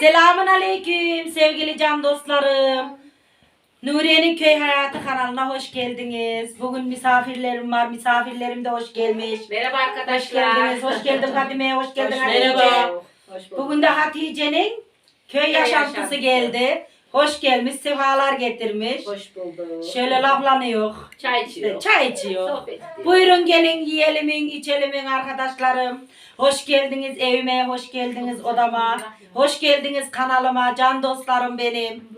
Selamun aleyküm sevgili can dostlarım. Nuriye'nin köy hayatı kanalına hoş geldiniz. Bugün misafirlerim var. Misafirlerim de hoş gelmiş. Merhaba Hoş arkadaşlar. geldiniz. Hoş geldin Kadime. Hoş geldin Hoş Hatice. Merhaba. Hoş bulduk. Bugün de Hatice'nin köy yaşantısı yaşantısı. geldi. Hoş gelmiş. Sefalar getirmiş. Hoş bulduk. Şöyle laflanıyor. Çay İşte içiyor. çay içiyor. Sohbet ediyor. Buyurun gelin yiyelimin, içelimin arkadaşlarım. Hoş geldiniz evime, hoş geldiniz odama. Hoş geldiniz kanalıma, can dostlarım benim.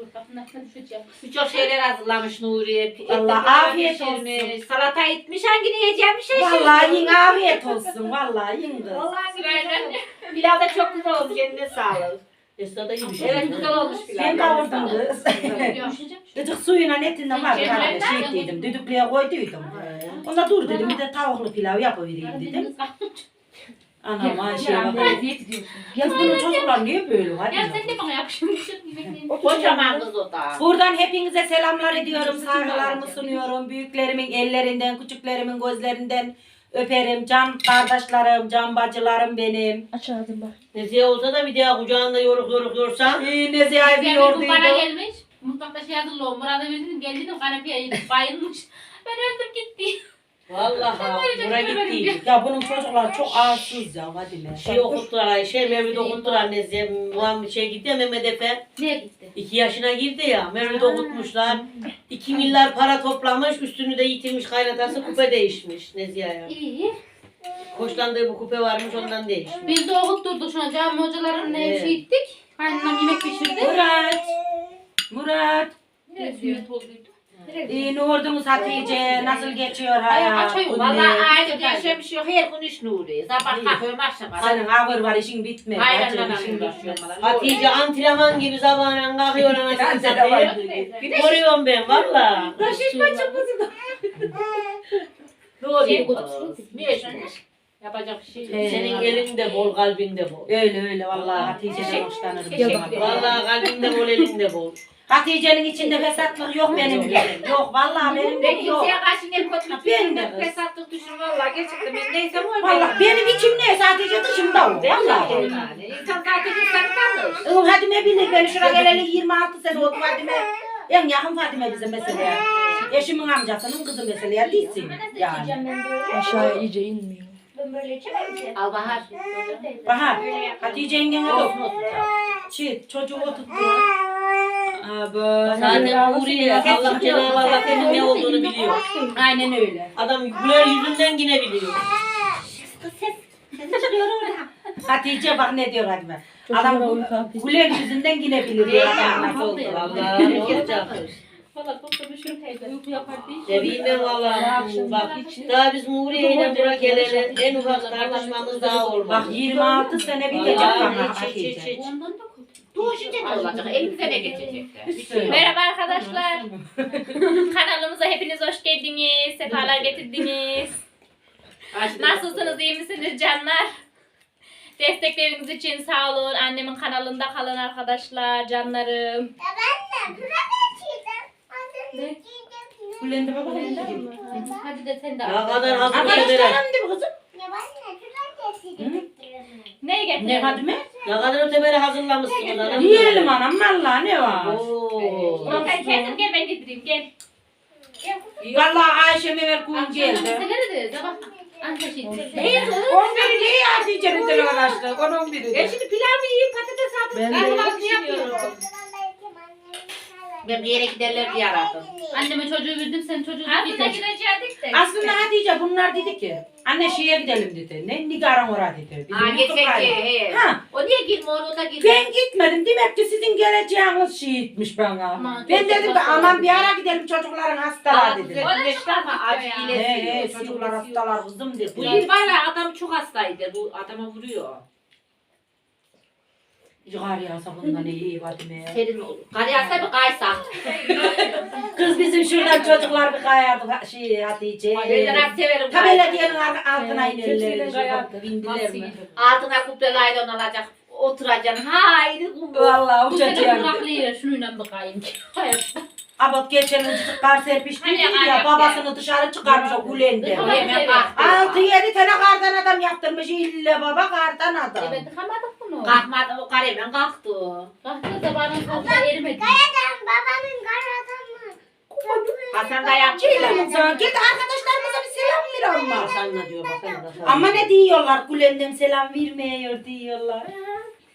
Birçok şeyler hazırlamış Nuriye. Allah afiyet olsun. Salata etmiş. Hangini yiyeceğim bir şey Vallahi yiyin afiyet olsun, vallahi yiyin kız. Vallahi sırayla. Pilav da çok güzel olmuş. Eline sağlık. Esnada iyi bir şey. Evet güzel olmuş pilav. Ben kavurdum kız. Gıcık suyuna netinden var herhalde şey dedim, düdüklüye koyduydum. Ona dur dedim, bir de tavuklu pilav yapıvereyim dedim. Anam Ayşe'ye bakalım. Kız bunun çocuklar niye böyle hadi Ya ya. sen de bana yapıştırmışsın. Kocaman kız o da. Buradan hepinize selamlar ediyorum, saygılarımı sunuyorum. Büyüklerimin ellerinden, küçüklerimin gözlerinden öperim. Can kardeşlerim, can bacılarım benim. Nezihe olsa da bir daha kucağında yoruk yoruk yorsan. İyi Nezihe'yi bir Bir bana yorduydu. gelmiş. Mutfakta şey hazırlıyorum. Murat'a verdim. Geldim kanepeye bayılmış. Ben öldüm gitti. Vallahi böyle bura çok böyle gittiydik. Ya bunun çocuklar çok ağırsız ya hadi be. Şey okuttular Ayşe, Mevlüt okuttular Nezihe. Muhammed şey gitti ya Mehmet Efe. Nereye gitti? İki yaşına girdi ya. Mevlüt okutmuşlar. İki milyar para toplamış. Üstünü de yitirmiş kaynatası kupe değişmiş Nezihe'ye. İyi. Hoşlandığı bu kupe varmış ondan değişmiş. Biz de okutturduk şu an. Cami hocaların ne Evet. şey gittik. Kaynanam yemek pişirdi. Murat. Murat. Ne sünnet olduydu? İyi oldunuz Hatice? Nasıl geçiyor Ay, hayat? açayım. Vallahi aynı yaşamış yok. Her gün iş Nuriye. Sabah kalkıyorum akşam. Senin ağır var işin bitmedi. Ben işin valla. Hatice antrenman gibi zamanla kalkıyor anasını satayım. Koruyorum ben valla. Doğru. Şey. Yapacak bir şey yok. Senin elin de bol, kalbin de bol. Öyle öyle vallahi Hatice'den hoşlanırım. Vallahi kalbin de bol, elin de bol. Hatice'nin içinde fesatlık yok benim gibi. Yok vallahi benim Ben gibi yok. kimseye karşı ne kötülük Ben de ben kız. fesatlık düşün valla gerçekten ben neysem o Vallahi benim içim neyse Hatice dışımda o. Vallahi. Yani. İnsan zaten insanı tanır. Oğlum Fadime bilir beni şuraya geleli 26 sene oldu Fadime. En yakın Fadime bize mesela. Eşimin amcasının kızı mesela değilsin yani. Aşağıya iyice inmiyor. Al bahar. Bahar, Hatice yengene de Olsun olsun. çocuğu oturttu. Abi. Zaten Nuriye Allah Cenab-ı Allah senin ne olduğunu biliyor. Aynen öyle. Adam güler yüzünden yine biliyor. Hatice bak ne diyor. Çocuklara Adam güler yüzünden yine bilir diyor adam nasıl oldu. Vallahi ne olacak? Valla doktor bir sürü teyze uyku yapar değil. Seveyim ben vallahi. Bak daha biz Nuriye ile buraya geleli en ufak tartışmamız daha olmadı. Bak 26 sene bitecek Vallahi bana hiç, hiç, hiç, Hatice. hiç. Ondan da kötü. Doğuşunca ne olacak? Elimize ne? Bir şey yok. Merhaba arkadaşlar. Kanalımıza hepiniz hoş geldiniz. Sefalar getirdiniz. Nasılsınız? iyi misiniz canlar? Destekleriniz için sağ olun. Annemin kanalında kalın arkadaşlar, canlarım. Bülent'e bak. Hadi de sen de. Ne kadar hazır Arkadaşlarım ötebere. değil mi kızım? Ne getirdin? Ne Fadime? Ne kadar ötebere hazırlamışsın ona. Yiyelim anam vallahi ne var? Oo. Ulan sen kendin gel ben getireyim gel. Vallahi Ayşe Mevel Akşam geldi. meseleleri de sabah anca şey. On biri niye Hatice'nin telefonu açtı? Onun biri Ben de. şimdi pilav yiyeyim patates aldım. Ben de Kahvaltı yapıyorum. Ben bir yere giderler diye aradım. Anneme çocuğu verdim sen çocuğu Aslında getir. gidecektik de. Aslında Hatice bunlar dedi ki anne şeye gidelim dedi. Ne Nigar'ın oraya dedi. Bizim Ha Yusuf geçecek Kaya. he. Ha O niye ona girmiyor? ben gitmedim. Demek ki sizin geleceğiniz şiitmiş bana. Aman, ben çok dedim ki başarılı. aman bir ara gidelim çocukların hastalar dedim. Güzelleşti ama acı He iyileşiyor. he çocuklar hastalar kızım Bu dedi. yıl var ya adam çok hastaydı. Bu adama vuruyor. Yıkar ya sabundan iyi Fatime. Serin olur. Kar yağsa bir kaysak. Kız bizim şuradan çocuklar bir kayardı şey Hatice. Ben de nasıl severim Ta belediyenin altına inerler. Kayardı. Bindiler mi? Altına kuple laylon alacak. Oturacaksın. Haydi kumbu. Vallahi Bu sene uçacağım. bırakılıyor şununla bakayım. Abot geçen kar serpişti Hani ya babasını dışarı çıkarmış o kalktı. Altı yedi tane kardan adam yaptırmış ille baba kardan adam. Evet tıkamadık bunu. Mu? Kalkmadı o kare ben kalktı. Kalktı da bana fazla erimedi. Hasan da yaptı. Ceylan'ım sana. Git arkadaşlarımıza bir selam ver ama. Hasan'la diyor bakayım da. Ama ne diyorlar? Kulendem selam vermiyor diyorlar.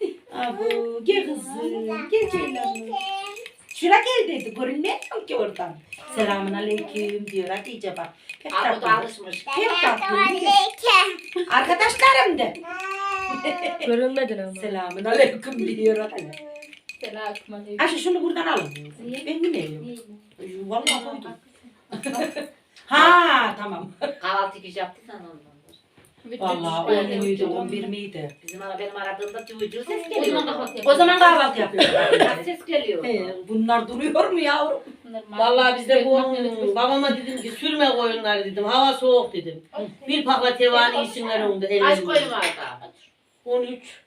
Abu gel kızım. Gel Ceylan'ım. Şura gel dedi. Görünmüyor ki oradan. Selamun aleyküm diyor Hatice bak. Pek Abi da tatlı. alışmış. Pek tatlı. Arkadaşlarım de. Görünmedin ama. Selamun aleyküm diyor. Selamünaleyküm. Ayşe şunu buradan alın. Ben yemiyorum. Vallahi koydum. ha tamam. Kahvaltı iş yaptıysan ondandır. Vallahi 10 muydu 11 miydi? Bizim ara benim aradığımda tüvücü ses geliyor. O zaman kahvaltı yapıyorlar. Ya ses geliyor. He, bunlar duruyor mu yavrum? Vallahi biz de bu babama dedim ki sürme koyunları dedim. Hava soğuk dedim. Bir pakla tevani isimler oldu. Aç ellerinde. koyun var da. 13.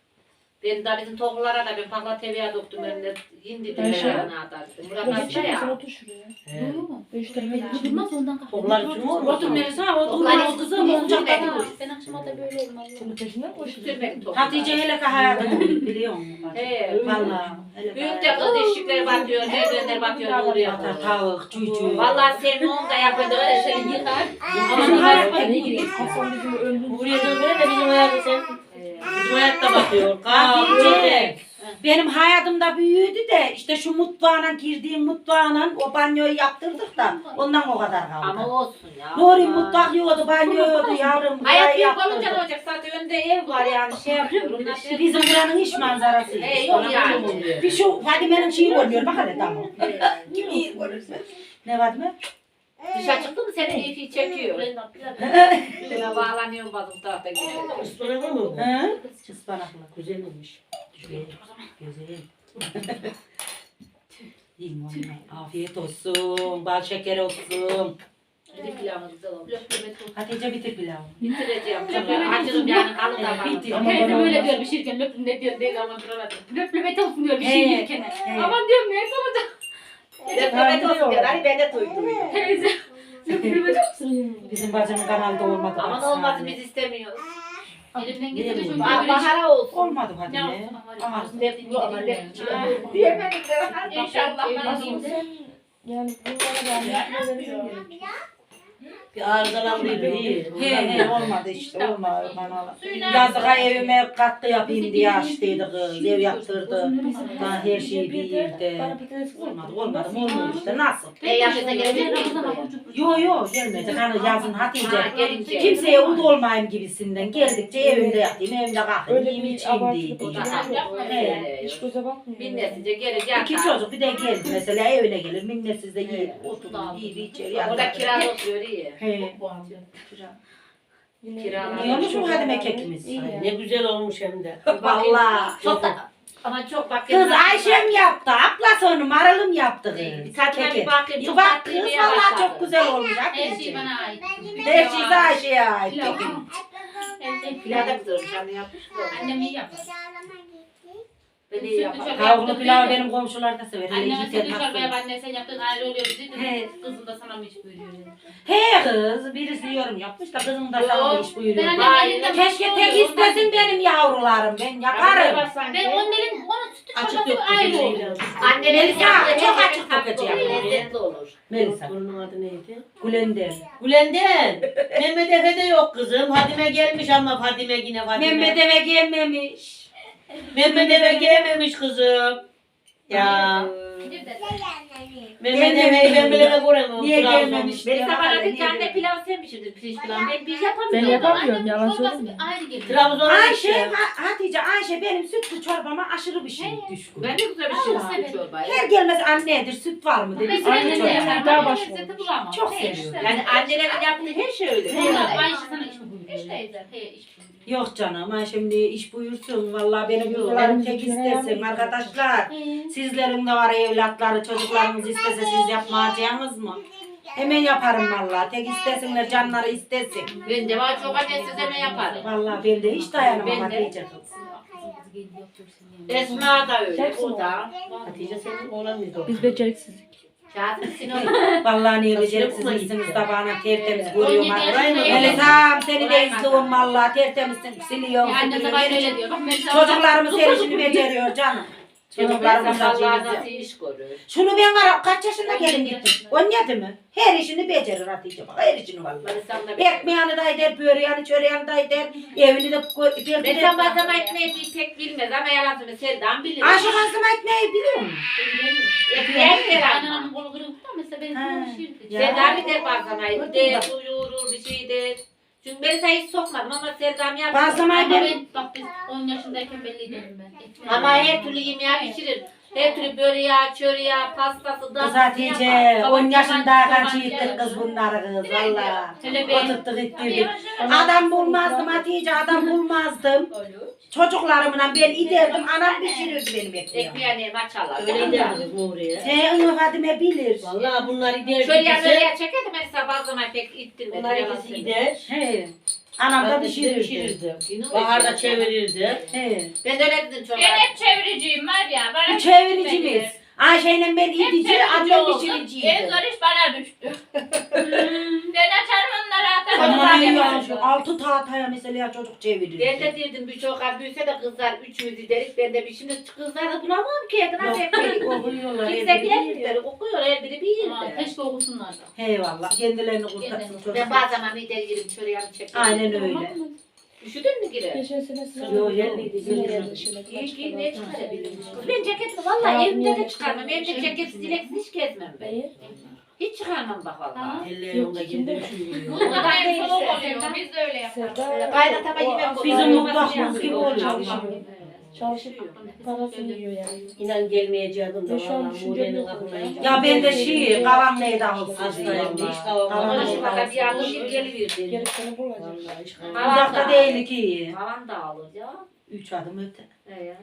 Ben de bizim toklulara da ben pakla teviye doktum önüne. Hindi bir Ayşe. yana atardım. Murat misin? ya. Otur şuraya. He. Beş tarafa geç. Durmaz ondan kalk. Toklar için mi olmuş? Otur Melisa o Onlar durma o kızım olacak da dur. Ben akşama da böyle olmaz. Bunun peşinden koşuyor. Sürmek toklar. Hatice hele ki hayatım biliyor musun? He. Valla. hele Büyük de kız eşikleri batıyor, merdivenler batıyor, vuruyor. Atar tavuk, cücü. Vallahi senin onu da yapıyordu öyle şey yıkar. Ama Hasan bizim ömrümüz. Buraya dönmene de bizim hayatı sen. Hayatta bakıyor. Hatice. Kahve. Benim hayatımda büyüdü de işte şu mutfağına girdiğim mutfağına o banyoyu yaptırdık da ondan o kadar kaldı. Ama olsun ya. Nuri mutfak yoğdu, banyo yoğdu yavrum. Hayat büyük olunca ne olacak? Zaten önünde ev var yani şey yapıyor. Onlar Bizim buranın iş manzarası. E, yok yani. Bir şu Fadime'nin şeyi görünüyor bak hele tamam. İyi görürsün. Ne Fadime? Dışarı çıktı mı seni ipi çekiyor. Şuna bağlanıyor bazı bu tarafta gidiyor. Ispanak mı bu? Hı? Ispanaklı. Güzel olmuş. Güzel. Güzel. Valla. Afiyet olsun. Bal şeker olsun. Bir pilavı güzel olmuş. Hatice bitir pilavı. Bitireceğim. Çok acırım yani kalın da Bitti. kalın. Ama Teyze bana- böyle diyor bir şirken löp ne diyor değil ama duramadım. Löp löp olsun diyor bir şey yerken. he. Aman diyorum ne kalacak Rekabet olsun diyor. Hani ben de duydum. teyze. Bizim bacımın kanalda olmadı. Aman baksana. olmasın biz istemiyoruz. Elimden Gidelim. getirdi şu Bah- Bahara olsun. Olmadı Ne Fadime. olsun ama Aha. Diyemedik İnşallah ben sen yani bunlara da anlatma Bir arızalandıydı iyi. He he olmadı işte olmadı bana. Yazığa evime katkı yapayım diye açtıydı kız. Ev yaptırdı. Daha her şeyi bilirdi. Olmadı olmadı olmuyor işte nasıl? E yaşına gelecek? Yo yo gelmedi. Hani yazın Hatice. Kimseye umut olmayayım gibisinden. Geldikçe evimde yatayım, evimde kalkayım, yiyeyim bir içeyim diye. He. Hiç göze bakmıyor. Minnesince gelir yatar. İki çocuk bir de geldi mesela evine gelir. Minnetsiz de yiyip oturur, yiyip içer Orada yatar. kira oturuyor iyi. He. Yine- Kiralar. Yiyormuş mu Hadime kekimiz? İyi ya. Ne güzel olmuş hem de. Vallahi. Çok da ama çok bak. Kız Ayşem yaptı, ablası onu maralım yaptı. Bir tadına bir bakayım. Çok bak kız vallahi başladı. çok güzel olmuş. Her şey bana ait. Her şey de Ayşe'ye ait. Pilav. da güzel olmuş. Anne yapmış. Annem iyi yapar. Ben iyi yaparım. Tavuklu pilavı benim komşular da sever. Hele Anneme yiğit et senin çorbaya nasıl? anne sen yaptın ayrı oluyor dedi. He. Kızım da sana mı hiç buyuruyor dedi. He kız, birisi yorum yapmış da kızım da sana Yok, iş buyuruyor. ben Vay, annemin elinden Keşke tek istesin benim yavrularım. Ben yaparım. Ben onun elin, onun sütü Açık çorbası yok ayrı oluyor. Melisa, çok açık yapıyor. Lezzetli olur. Melisa. Torunun adı neydi? Gülendem. Gülenden. Mehmet Efe de yok kızım. Fadime gelmiş ama Fadime yine Fadime. Mehmet eve gelmemiş. Mehmet Efe gelmemiş kızım. Ya. De- Mehmet Efe'yi ben bile de göremiyorum. Niye gelmemiş? Niye bir tane gelmemiş? pilav sen pişirdin pirinç pilavı. Ben bir Ben yapamıyorum. yapamıyorum yalan geliyor. Trabzon'a Ayşe, Hatice, Ayşe benim sütlü çorbama aşırı bir şey düşkün. Ben de güzel bir şey çorbayı. Her gelmez annedir, süt var mı dedi. Ben çorba. yaparım. Daha Daha baş lezzeti olmuş. bulamam. Çok seviyorum. işte. Yani annelerin yaptığı her şey öyle. Ayşe sana iş buyuruyor. İş teyze. He, iş. Yok canım, Ayşe şimdi iş buyursun. Vallahi benim Elimizi tek istesin arkadaşlar. Sizlerin de var evlatları, çocuklarınız istese siz yapmayacağınız mı? Hemen yaparım vallahi. Tek istesinler, canları istesin. Ben de var çok annesiz hemen yaparım. Vallahi ben de hiç dayanamam Ben de. Hatice kız. Esma da öyle. O da. Hatice senin oğlan mıydı o? Biz beceriksizlik. Kağıt Sinop. Vallahi okula misiniz gitti? sabahına tertemiz 17 görüyorum. Hele tam seni de izliyorum vallahi tertemizsin siliyorum. Ya anne süpürüyorum. sabah öyle diyor. Bak Çocuklarımız her işini beceriyor canım. Çocuklarımız ceviz. nasıl iş görür. Şunu ben var kaç yaşında gelin gittim. 17 mi? Her işini becerir Hatice bak her işini vallahi. Melisa'nın da Ekmeğini da eder, böreğini, çöreğini de eder, evini de koy, belki de... Melisa bazlama ekmeği bir pek bilmez ama yalan söyleme Seldan bilir. Ayşe kazlama ekmeği biliyor musun? Ekmeği yer ama. Annemin kolu kırık da mesela ben Ha. konuşuyorum. Ya. Seldan bilir bazlamayı. Bir de uyurur bir şey der. Çünkü Melisa'yı hiç sokmadım ama Seldan yapıyor. Bazlamayı Ama ben... ben bak biz 10 yaşındayken belliydim ben. Ekmeği- Ama her türlü yemeği pişirir. Her türlü böreği, çöreği, pastası da. Kız Hatice, 10 yaşındayken çiğittik kız bunları kız valla. Oturttuk ettirdik. Adam bulmazdım Hatice, adam bulmazdım. Çocuklarımla ben giderdim, anam pişirirdi benim ekmeğimi. Ekmeğini maçalar. Öyle mi oraya? He, onu Fadime bilir. Vallahi bunlar gider Şöyle yanına çekerdi Melisa bazlamayı pek ittirmedi. bunlar ikisi gider. He. Anam da pişirirdi. pişirirdi. Bahar da çevirirdi. He. Ben de öyle dedim çocuğa. Ben hep çeviriciyim var ya. Bana Bu çeviricimiz. Ayşe'yle ben idici, oldum. En pişiriciydi. zor iş bana düştü. ben açarım onları atarım. Aman Çocuklar ya, yapar. şu altı tahtaya mesela çocuk çevirirdi. Ben de dedim bir çocuğa büyüse de kızlar üçümüz gideriz. Ben de bir şimdi kızlar da bulamam ki. Yakına bekleyin. Okuyorlar. Kimse bir gelmiyor. yerde. Okuyor her biri bir Aman, yerde. Keşke okusunlar da. Eyvallah. Kendilerini kurtarsın Kendilerini. çocuk. Ben bazen ama bir de girim şöyle yanı çekerim. Aynen öyle. Üşüdün mü gire? Geçen sene sınav. Yo, yerliydi, Sınav yerliydi. yerleştirmek İyi ki başka ne çıkarabilirim? Ben ceketimi vallahi evimde de çıkarmam. Başka ceketsiz dileksiz hiç gezmem ben. Hiç çıkarmam bak vallahi. Elle yolda gidiyor. Bunlar hem soğuk oluyor. Biz de öyle Kaynatama o- yemek o- Bizim gibi yapıyor. Çalışıp parasını yiyor yani. İnan gelmeyeceğim da Ben şu an valla düşüncem Muğre'nin yok. aklına gidiyor. Ya ben de şey, kavam neydi olsun. Hastayım hiç Tamam. kavamam. Ama şu kadar bir yardım gibi geliverdi. Gerisini bulacak. Vallahi hiç kavamam. Uzakta da- değil ki. Havan da alır ya. Üç adım öte. Ee,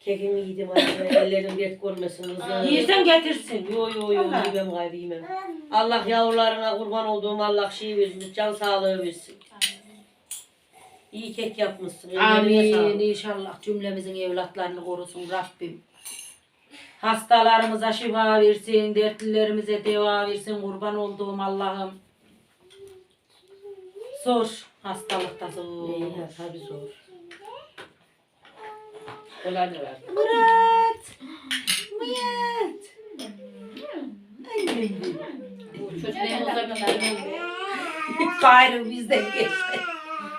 Kekimi yedim hadi ellerim dert görmesin kızım. Getirsin. Yo yo yo Allah. yemem gayrı yemem. Allah yavrularına kurban olduğum Allah şey versin, can sağlığı versin. İyi kek yapmışsın. ellerine Amin. sağlık. İnşallah cümlemizin evlatlarını korusun Rabbim. Hastalarımıza şifa versin, dertlilerimize deva versin kurban olduğum Allah'ım. Zor. Hastalıkta zor. İyi tabii zor. Olan ne var? Murat. Murat. Annem Bu çocuk ne olsa Gayrı bizden geçti.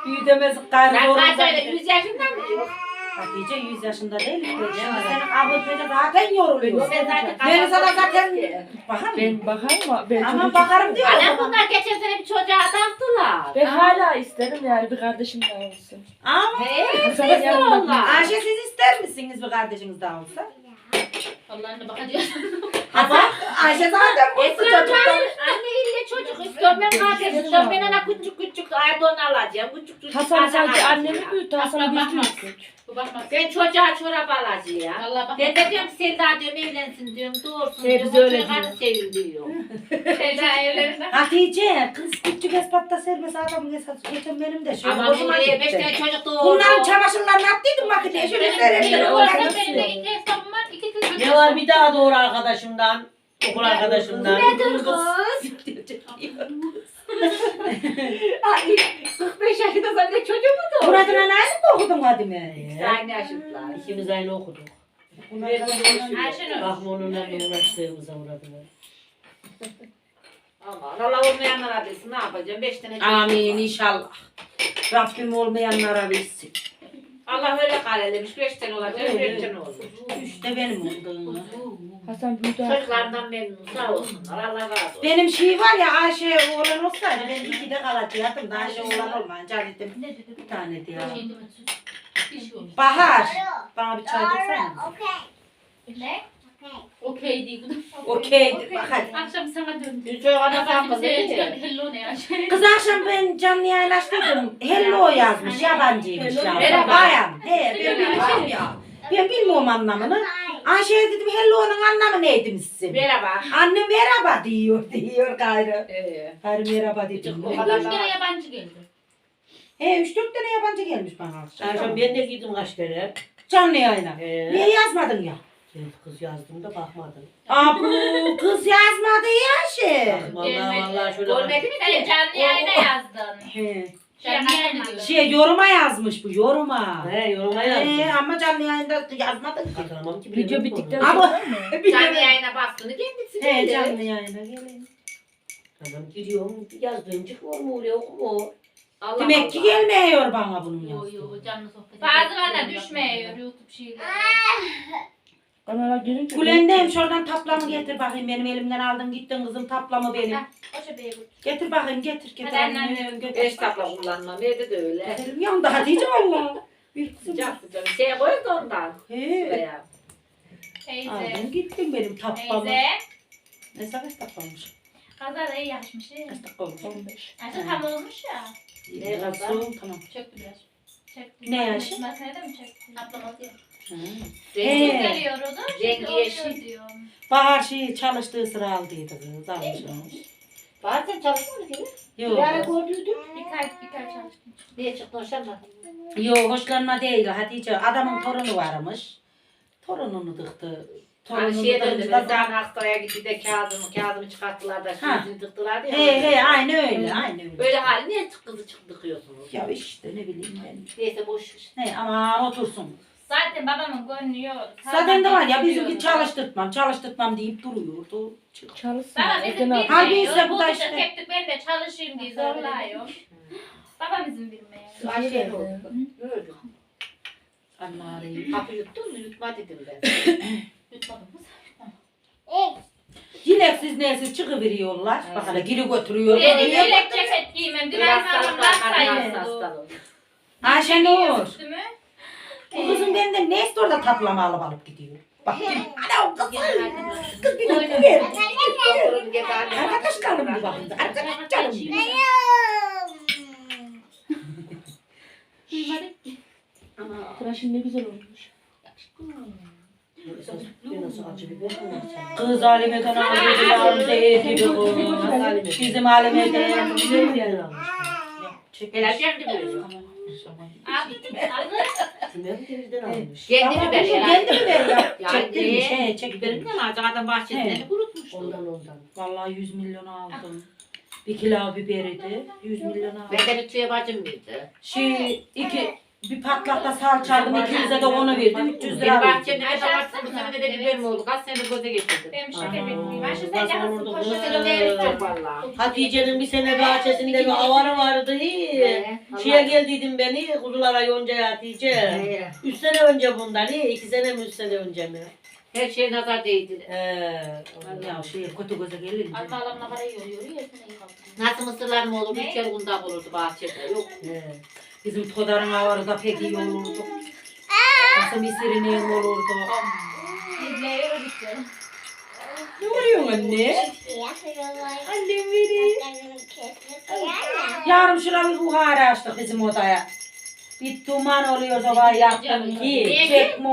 Büyüdemez gayrı Sen kaç öyle gider. 100 yaşından mı yok? Hatice 100 yaşında değil. Şimdi senin abın zaten yoruluyor. Ben zaten Ben sana zaten ki. bakarım. Ben bakarım ama ben Ama çocuk- bakarım diyor. Anam bunlar geçen sene bir çocuğa taktılar. Ben hala isterim yani bir kardeşim daha olsun. Ama Hey, Sana siz de yanında- onlar. Ayşe siz ister misiniz bir kardeşiniz daha olsa? Allah'ına bakacağız. Ha bak Ayşe zaten bu Esra çocuktan. anne çocuk istiyorum ben kardeş istiyorum ben ona küçük küçük aydın alacağım küçük küçük Hasan sanki annemi büyüttü. Hasan bir bakmaz. büyüttük. Bu bakmaz. Ben çocuğa çorap alacağım. Vallahi bakmaz. Ben de diyorum Selda diyorum evlensin diyorum doğursun He, diyorum. biz öyle o çocuğa sevin diyor. Sevda evlerinden. Hatice kız küçük espatta sermesi adamın esası geçen benim de şöyle Ama hoşuma oraya beş tane gitti. çocuk doğurdu. Bunların çamaşırlarını attıydım makineye şöyle Benim sererim. benim nasıl? benim de iki hesabım var. iki kız Ne var bir daha doğru arkadaşımdan, okul arkadaşımdan. Kız? Ay 45 yaşında sen de çocuk mu doğurdun? Murat'ın anayını mı okudun Fadime? Ee, Aynı yaşıtlar. İkimiz aynı okuduk. Ayşenur. Bakma onunla uğraştığımıza uğradılar. Aman Allah olmayanlara bilsin ne yapacağım? Beş tane çocuk Amin var. inşallah. Rabbim olmayanlara versin. Allah öyle karelemiş. Beş tane olacak, beş tane olur. İşte benim olduğum. Hasan büyüdü. Çocuklarından memnun sağ olsunlar. Allah razı olsun. Benim şey var ya Ayşe oğlan olsaydı ben ikide kalacaktım da Ayşe oğlan olmayınca dedim Ne dedi? bir tane diye. Şey Bir şey. Bahar bana bir çay döksene. Ne? Okey değil. Okey bak hadi. Akşam sana da seyirci değil. geldi. Hello ne ya? Kız akşam ben canlı yayın açtıydım. Hello yazmış yabancıymış ya. Merhaba. Bayan. He ben bilmiyorum ya. Ben bilmiyorum anlamını. Ayşe'ye dedim hello'nun anlamı neydi misin? Merhaba. Anne merhaba diyor diyor gayrı. Ee, Gayrı merhaba dedim. O Üç kadar kere yabancı geldi. He üç dört tane yabancı gelmiş bana. Akşam ben de gittim kaç kere. Canlı yayına. Ee, Niye yazmadın ya? Kız yazdım da bakmadım. Aa bu kız yazmadı ya şey. Vallahi vallahi şöyle Görmedi mi Sen ki? canlı yayına yazdın. He. Şey yoruma yazmış bu yoruma. He yoruma He, yazdım. ama canlı yayında yazmadın ki. Hatırlamam ki. Video bittikten. Ama- sonra mı? Canlı yayına bastığını kendisi He canlı yayına gelin. Tamam giriyorum yazdığım çıkmıyor mu oraya okumuyor. Allah Demek ki Allah. gelmiyor bana bunun yazdığı. yo canlı sohbet. Bazılarına düşmüyor YouTube şeyleri. Kanala girince Kulendeyim şuradan taplamı getir bakayım benim elimden aldın gittin kızım taplamı benim. O şebeği bu. Getir bakayım getir getir. Hadi annem. getir. Beş tapla kullanmam. Evde de öyle. Getirim yanında Hatice valla. Bir kızım. Sıcak sıcak. Şeye koy da ondan. He. Şuraya. Teyze. Aldın gittin benim taplamı. Teyze. Ne sabah taplamış. Kaza da iyi iyi. Kaç dakika olmuş? 15. Artık tam olmuş ya. Ne kadar? Soğuk tamam. Çöktü biraz. Çöktü. Ne yaşı? Makinede mi çöktü? Atlamadı ya. Hı. Rengi, He. Geliyor o da. Rengi Şimdi oluyor yeşil. diyorum. Bahar şeyi çalıştığı sıra aldıydı kız. Almış Bazen çalışmıyor ki. Yok. Bir ara gördüydüm. Birkaç birkaç çalıştım. Niye çıktın hoşlanma? Yok hoşlanma değil Hatice. Adamın torunu varmış. Torununu dıktı. Hani Torununu şeye döndü. dıktı. Ben daha hastaya gitti de kağıdımı, kağıdımı çıkarttılar da Ha. yüzünü tıktılar ya. He he aynı öyle aynı öyle. Böyle hali niye çık- kızı çıktıkıyorsunuz? Ya işte ne bileyim ben. Neyse boş. iş. Ne ama otursun. Zaten babamın gönlü yok. Zaten de var ya bizimki çalıştırtmam çalıştırtmam deyip duruyordu. Çalışsın. Baba bizim ne yapıyor? Halbuki bilmiyor. işte bu Bu da işte- tek tük ben de çalışayım diye zorluyor. Babam izin vermiyor. Ayşe ne oldu? Gördüm. Allah arayayım. Kapı yuttun mu? Yutma dedim ben. Yutmadım kız. Yileksiz neysiz çıkıveriyorlar. Bak hele geri götürüyor. Dedim Niye? yelek ceket giymem. Bir Biraz hastalığı. Ayşe Nur. Üstümü. Bu kızın benden ne istiyor da taplama alıp alıp gidiyor. Bak gel. Ana o kız. Kız bir ver. Doktorun getirdiği- Arkadaşlarım bir bakın. Arkadaşlarım bir. Ama Tıraşın ne güzel olmuş. Kız alemeden aldı. Yavrum zehir gibi kız. Bizim alemeden. Güzel bir yer almış. Helal Tümem temizden almış. Kendi Tamam, biber şu ya. Kendi biber ya. Çektirmiş. ne? He çektirmiş. Biberimden alacak adam bahçesinden He. kurutmuştu. Ondan ondan. Vallahi 100 milyon aldım. Bir kilo biberiydi. 100 milyon aldım. Benden ütüye bacım mıydı? Şey iki bir patlakta salça aldım. 200'e de onu verdim. 300 lira Benim verdim. bahçemde ne domates bu sene de biber mi oldu? Kaç senedir göze getirdim. Şeker Ana. bekleyeyim. Ayşe Ondan sen sonra yansın orada sene çok valla. Hatice'nin bir sene bahçesinde bir avarı vardı. Hi. Şeye geldiydim beni kuzulara yoncaya Hatice. He. Üç sene önce bundan. İki sene mi üç sene önce mi? Her şey nazar değdi. Ee, Ya şey kötü göze gelince. Alfa alamına yoruyor. Yersene iyi kaldı. Nasıl mısırlar mı olur? Ne? Ülker kundak olurdu bahçede. Yok. he. Bizim Todar'ın avarı da pek iyi olurdu. Nasıl misirinin olurdu. Yürü bitti. Ne vuruyorsun anne? Annem beni. Yarın şuna bir buhara açtık bizim odaya. Bir duman oluyor sobayı yaktım ki. Çekme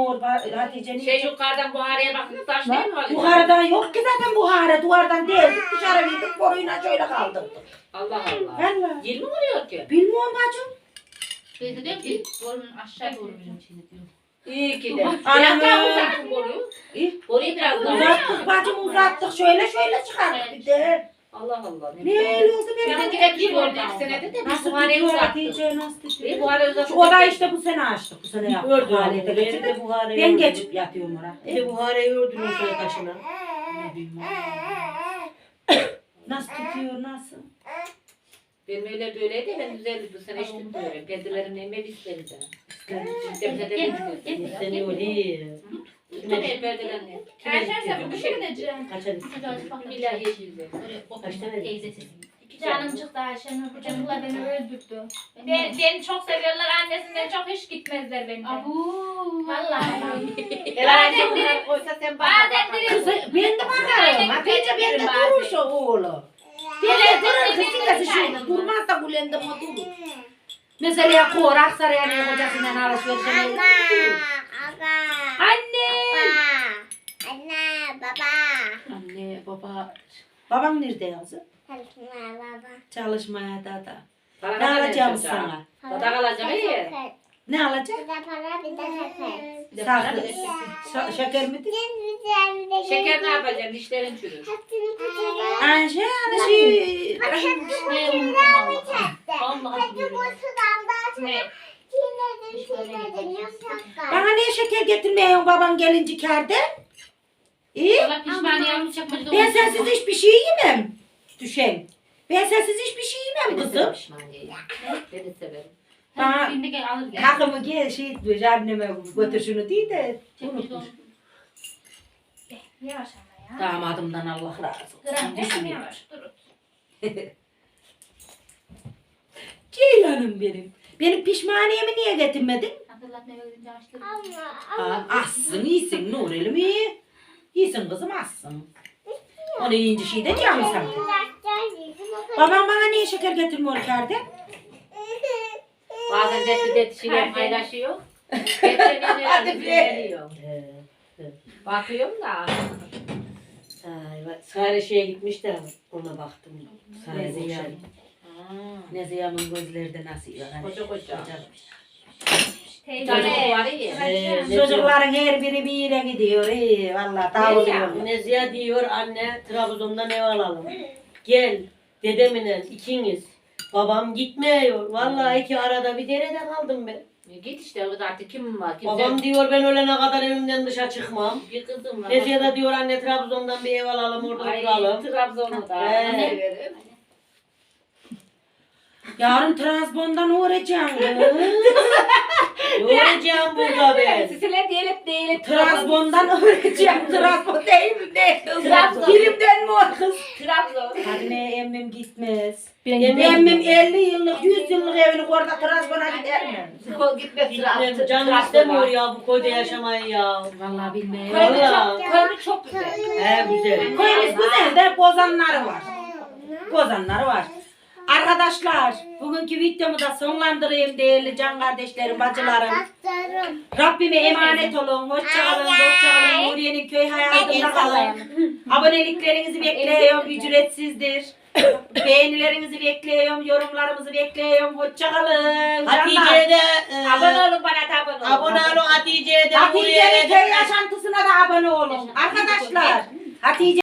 Hatice niye? Şey yukarıdan buharıya bakın taş değil mi? Buhardan yok ki zaten buhara. Duvardan deldik dışarı verdik boruyla şöyle kaldırdık. Allah Allah. Valla. Yıl mi vuruyor ki? Bilmiyorum bacım. Ben de diyorum ki borunun aşağı doğru bizim şeyini diyor. İyi ki de. Anam Biraz daha ya. uzatın boruyu. İyi. Boruyu biraz daha uzat. Uzattık bacım uzattık. Şöyle şöyle çıkarttık bir de. Allah Allah. Ne öyle oldu Bir benim? de bir gördü iki senede de biz Nasıl buharıya tutuyor uzattık. Hatice nasıl Bir tutuyor? buharıya uzattık. Şu odayı işte bu sene açtık. Bu sene yaptık. Ördüm. Faaliyete Benim geçirdik. de buharı Ben geçip yatıyorum oraya. Bir de buharayı ördüm o şöyle taşına. Ne bileyim. Nasıl tutuyor nasıl? Benim öyle böyleydi. Ben güzeldi bu sene hiç tutmuyorum. Perdelerimi emme bisleri de. Demde de bisleri. İsteniyor iyi. Tuttum el perdelerini. Ayşe sen bugün mü gideceksin? Kaça Billahi yeşildi. Kaç tane? Canım çıktı Ayşe'nin. Bu çocuklar beni öldürdü. Ben, beni çok seviyorlar. Annesinden çok hiç gitmezler benden. Abu. Vallahi. Bunlar sen bak. Bazen direkt ben de bakarım. Hatice ben de durmuş o oğlum. Durur kızın da şu durmaz da Bülent'e o durur. Mesela kor Aksaray'a ne kocasından alışverişe ne Anne. Anne baba. Babam nerede yazı? Çalışmaya da da. Ne alacağım sana? Bada kalacak iyi. Ne alacak? Bir de para bir de şeker. Şa- şeker mi? Şeker ne yapacaksın? Dişlerin çürür. Anca hani şey. Vallahi diyorum. Ne? Bana niye şeker getirmiyorsun baban gelince kerde? İyi. Valla pişman yavrum çakmacı Ben sensiz hiçbir şey yemem. Düşen. Ben sensiz hiçbir şey Ben yemem de kızım. pişman değilim. Ben de severim. Birinde gel alır gel. Takımı gel şey etmiş anneme götür şunu diye de. Unutmuş. Yavaş ama ya. Damadımdan Allah razı olsun. Gram Düşünüyor. yavaş durun. Ceylanım benim. Benim pişmaniyemi niye getirmedin? Hatırlatma eve gidince açtım. Aa, assın iyisin Nurel'im iyi. İyisin kızım assın. Onu yiyince şey de canım sen. Babam bana niye şeker getirmiyor kerde? Bazen de bir de şeyler Hadi. paylaşıyor. Hadi be. Bakıyorum da. Ay, bak, Sare şeye gitmiş de ona baktım. Sare Nezihe. Ziya'ya. Neziha'nın gözleri de nasıl yani. Koca koca. Teyze. Var ya. Çocukların her biri bir yere gidiyor. İyi valla dağılıyor. Nezihe diyor anne Trabzon'dan ev alalım. Gel dedemle ikiniz. Babam gitmiyor. Vallahi ki arada bir derede kaldım ben. E, Git işte o kadar artık kim var? Kimse... Babam diyor ben ölene kadar evimden dışa çıkmam. bir kızım var. Nezihe de diyor anne Trabzon'dan bir ev alalım orada Ay oturalım. Trabzon'u da. Ee. severim. Yarın transbondan uğrayacağım. Yoracağım burada ben. Sisile diyelim diyelim. Transbondan uğrayacağım. Transbon değil mi? Ne kız? Trabzon. Dilimden mi o kız? Trabzon. Hadi ne emmim gitmez. Ben Emmim 50 yıllık 100 yıllık evini orada transbona gider mi? Kol gitme Gitmem, Trabzon. canım istemiyor ya bu köyde yaşamayı ya. Vallahi bilmiyorum. Köyümüz çok güzel. He güzel. Köyümüz güzel de bozanları var. Bozanları var. Arkadaşlar bugünkü videomu da sonlandırayım değerli can kardeşlerim, bacılarım. Rabbime emanet olun. Hoşça kalın, hoşça kalın. Nuriye'nin köy hayatında kalın. Aboneliklerinizi bekliyorum. Ücretsizdir. Beğenilerinizi bekliyorum. Yorumlarımızı bekliyorum. Hoşça kalın. Hatice'ye de e, Abone olun bana da abone olun. abone olun Hatice'ye de Hatice'nin de. köy yaşantısına da abone olun. Arkadaşlar Hatice